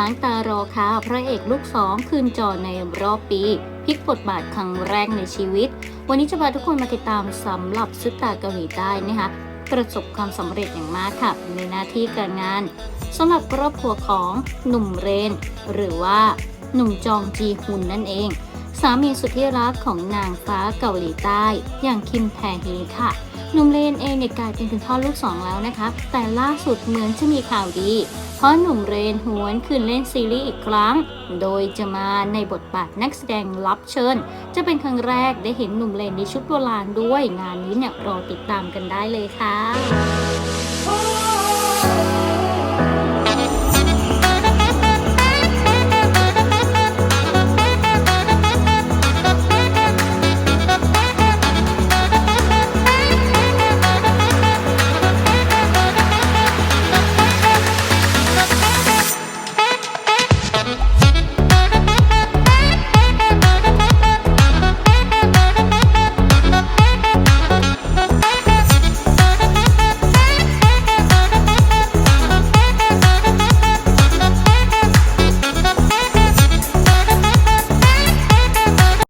ล้างตารอค่ะ พระเอกลูกสองคืนจอในรอบปีพลิกบทบาทครั้งแรกในชีวิต วันนี้จะพาทุกคนมาติดตามสำหรับซุปตาเกาหลีใต้นะคะประสบความสำเร็จอย่างมากค่ะ ในหน้าที่การงานสำหรับครอบครัวของหนุ่มเรน หรือว่าหนุ่มจองจีฮุนนั่นเอง สามีสุดที่รักของนางฟ้าเกาหลีใต้ อย่างคิมแพรเฮค่ะหนุ่มเลนเองเนี่ยกลายเป็นคุณพ่อลูกสองแล้วนะคะ แต่ล่าสุดเหมือนจะมีข่าวดี เพราะหนุ่มเรนหวนคืนเล่นซีรีส์อีกครั้ง โดยจะมาในบทบาทนักแสดงรับเชิญ จะเป็นครั้งแรกได้เห็นหนุ่มเรนในชุดโบราณด้วย งานนี้เนี่ยรอติดตามกันได้เลยค่ะ